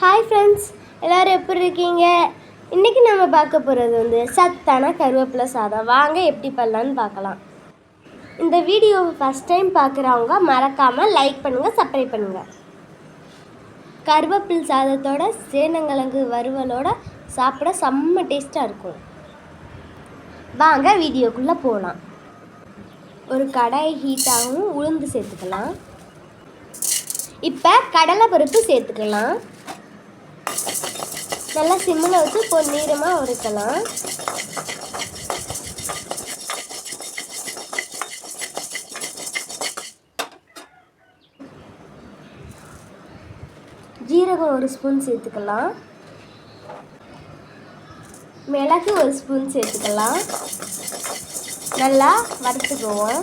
Hi friends எல்லோரும் எப்படி இருக்கீங்க? இன்றைக்கி நம்ம பார்க்க போகிறது வந்து சத்தான கருவேப்பிலை சாதம். வாங்க எப்படி பண்ணலான்னு பார்க்கலாம். இந்த வீடியோவை ஃபஸ்ட் டைம் பார்க்குறவங்க மறக்காமல் லைக் பண்ணுங்கள் சப்ஸ்கிரைப் பண்ணுங்கள் கருவேப்பில் சாதத்தோட சேனங்கிழங்கு வறுவலோட சாப்பிட செம்ம டேஸ்ட்டாக இருக்கும். வாங்க வீடியோக்குள்ளே போகலாம் ஒரு கடாய் ஹீட்டாகவும் உளுந்து சேர்த்துக்கலாம். இப்போ கடலை பருப்பு சேர்த்துக்கலாம். நல்லா சிம்மில் வச்சு பொன்னீரமாக உரைக்கலாம். ஜீரகம் ஒரு ஸ்பூன் சேர்த்துக்கலாம். மிளகு ஒரு ஸ்பூன் சேர்த்துக்கலாம். நல்லா வறுத்துக்குவோம்.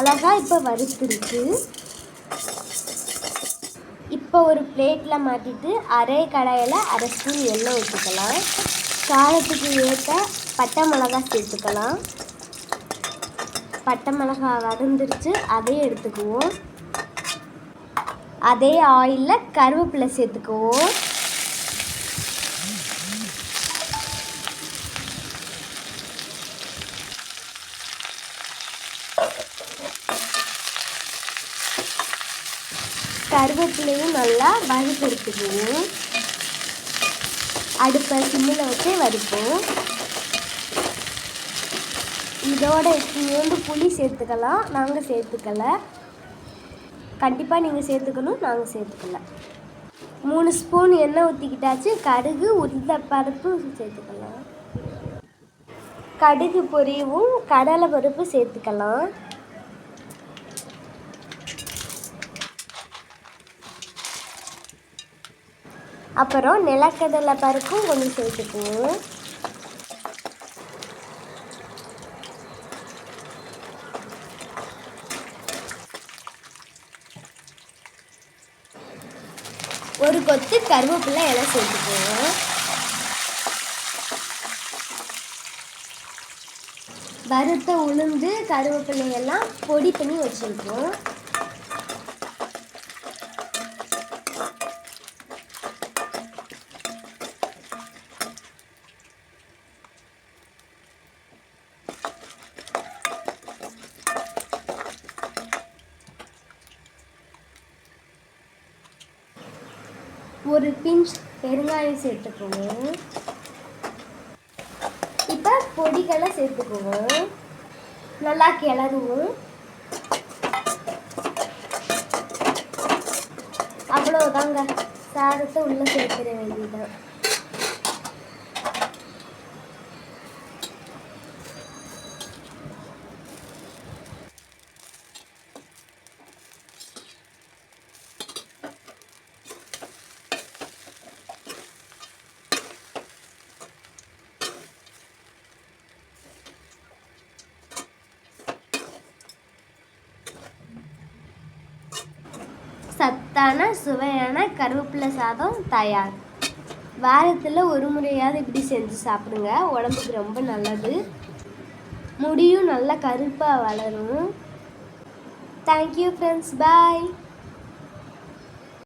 அழகாக இப்போ வறுத்துருக்கு. இப்போ ஒரு பிளேட்டில் மாட்டிட்டு அரை கடாயில் அரை ஸ்பூன் எண்ணெய் ஊற்றிக்கலாம் காரத்துக்கு ஏற்ற பட்டை மிளகா சேர்த்துக்கலாம். பட்டை மிளகா வதந்துருச்சு அதையும் எடுத்துக்குவோம். அதே ஆயிலில் கருவேப்பிலை சேர்த்துக்குவோம். கருவேப்பிலையும் நல்லா வறுத்தெடுத்துக்குவோம் அடுப்பை சிம்மில் வச்சு வறுப்போம். இதோட இருந்து புளி சேர்த்துக்கலாம். நாங்கள் சேர்த்துக்கல. கண்டிப்பாக நீங்கள் சேர்த்துக்கணும் நாங்கள் சேர்த்துக்கல. மூணு ஸ்பூன் எண்ணெய் ஊற்றிக்கிட்டாச்சு கடுகு உருந்த பருப்பு சேர்த்துக்கலாம். கடுகு பொரியவும் கடலை பருப்பு சேர்த்துக்கலாம். அப்புறம் நிலக்கடலை பருப்பும் கொஞ்சம் சேர்த்துக்குவோம் ஒரு கொத்து கருவேப்பிலை இலை சேர்த்துக்குவோம் வறுத்த உளுந்து கருவேப்பிலையெல்லாம் பொடி பண்ணி வச்சுருக்கோம். ஒரு பிஞ்ச் பெருங்காயம் சேர்த்துக்குவோம் இப்போ பொடிகளை சேர்த்துக்குவோம் நல்லா கிளறுவோம் அவ்வளோதாங்க சாதத்தை உள்ளே சேர்த்துட வேண்டியதான் சத்தான சுவையான கருவேப்பிலை சாதம் தயார். வாரத்தில் ஒரு முறையாவது இப்படி செஞ்சு சாப்பிடுங்க. உடம்புக்கு ரொம்ப நல்லது. முடியும் நல்லா கருப்பாக வளரும். Thank you friends bye